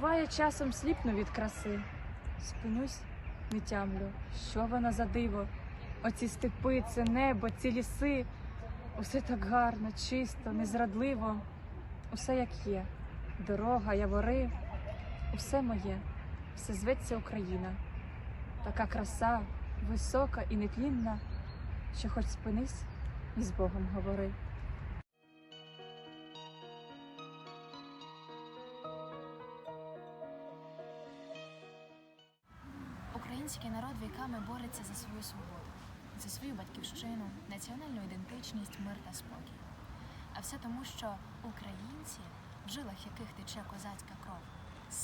Буває, часом сліпну від краси, спинусь, не тямлю, що вона за диво. Оці степи, це небо, ці ліси. Усе так гарно, чисто, незрадливо, усе як є. Дорога, явори, усе моє, все зветься Україна. Така краса, висока і нетлінна, що хоч спинись і з Богом говори. Український народ віками бореться за свою свободу, за свою батьківщину, національну ідентичність, мир та спокій. А все тому, що українці, в жилах яких тече козацька кров,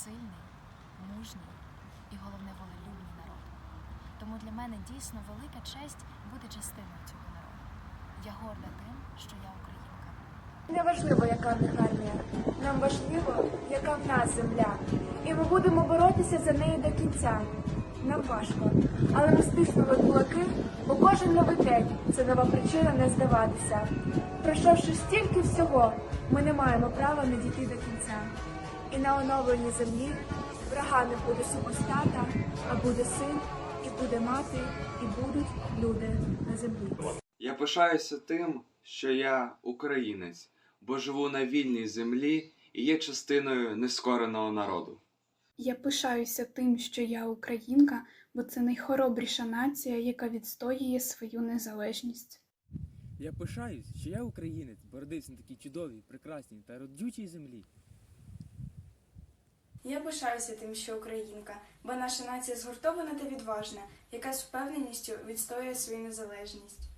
сильний, мужній і головне волелюбний народ. Тому для мене дійсно велика честь бути частиною цього народу. Я горда тим, що я українка. Неважливо, яка в них армія. Нам важливо, яка в нас земля. І ми будемо боротися за неї до кінця. Нам важко, але ми стиснули кулаки, бо кожен новий день це нова причина не здаватися. Пройшовши стільки всього, ми не маємо права не дійти до кінця. І на оновленій землі врага не буде супостата, а буде син, і буде мати, і будуть люди на землі. Я пишаюся тим, що я українець, бо живу на вільній землі і є частиною нескореного народу. Я пишаюся тим, що я українка, бо це найхоробріша нація, яка відстоює свою незалежність. Я пишаюсь, що я українець, бо родився на такій чудовій, прекрасній та родючій землі. Я пишаюся тим, що українка, бо наша нація згуртована та відважна, яка з впевненістю відстоює свою незалежність.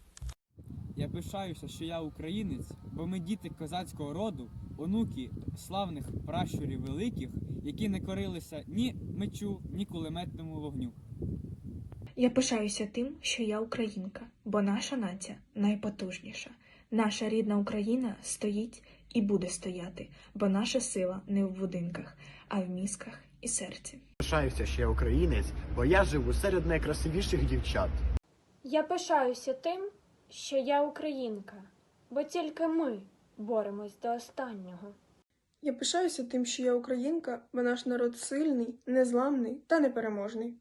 Я пишаюся, що я українець, бо ми діти козацького роду, онуки славних пращурів великих, які не корилися ні мечу, ні кулеметному вогню. Я пишаюся тим, що я українка, бо наша нація найпотужніша. Наша рідна Україна стоїть і буде стояти, бо наша сила не в будинках, а в мізках і серці. Пишаюся, що я українець, бо я живу серед найкрасивіших дівчат. Я пишаюся тим, що я українка, бо тільки ми боремось до останнього. Я пишаюся тим, що я українка, бо наш народ сильний, незламний та непереможний.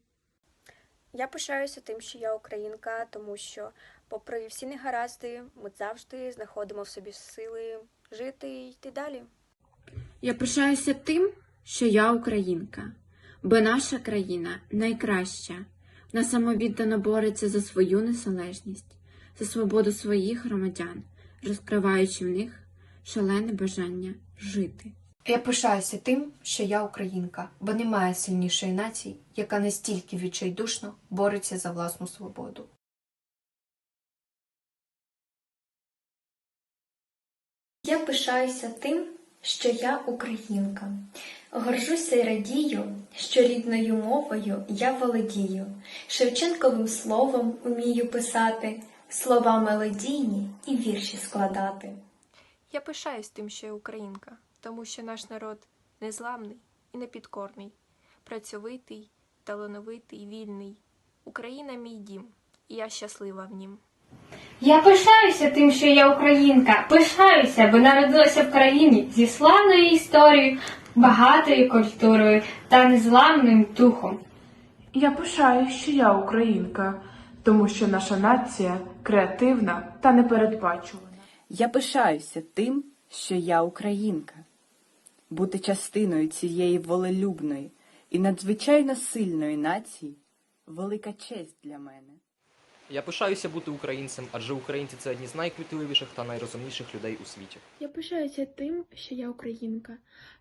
Я пишаюся тим, що я українка, тому що, попри всі негаразди, ми завжди знаходимо в собі сили жити і йти далі. Я пишаюся тим, що я українка, бо наша країна найкраща. Вона самовіддано бореться за свою незалежність, за свободу своїх громадян, розкриваючи в них шалене бажання жити. Я пишаюся тим, що я українка, бо немає сильнішої нації, яка настільки відчайдушно бореться за власну свободу. Я пишаюся тим, що я українка. Горжуся й радію, що рідною мовою я володію, Шевченковим словом умію писати, слова мелодійні і вірші складати. Я пишаюсь тим, що я українка, тому що наш народ незламний і непідкорний, працьовитий, талановитий, вільний. Україна мій дім, і я щаслива в нім. Я пишаюся тим, що я українка. Пишаюся, бо народилася в країні зі славною історією, багатою культурою та незламним духом. Я пишаю, що я українка, тому що наша нація креативна та непередбачувана. Я пишаюся тим, що я українка. Бути частиною цієї волелюбної і надзвичайно сильної нації велика честь для мене. Я пишаюся бути українцем, адже українці це одні з найквітливіших та найрозумніших людей у світі. Я пишаюся тим, що я українка.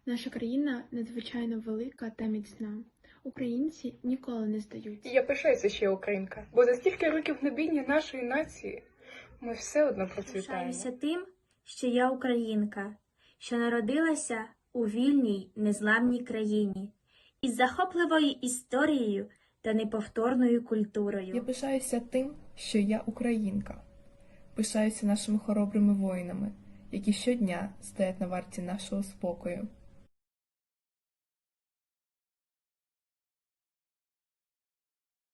Наша країна надзвичайно велика та міцна. Українці ніколи не здаються. Я пишаюся, що я українка, бо за стільки років гнобіння нашої нації ми все одно процвітаємо. Пишаюся тим, що я українка, що народилася у вільній, незламній країні із захопливою історією та неповторною культурою. Я пишаюся тим, що я українка. Пишаюся нашими хоробрими воїнами, які щодня стоять на варті нашого спокою.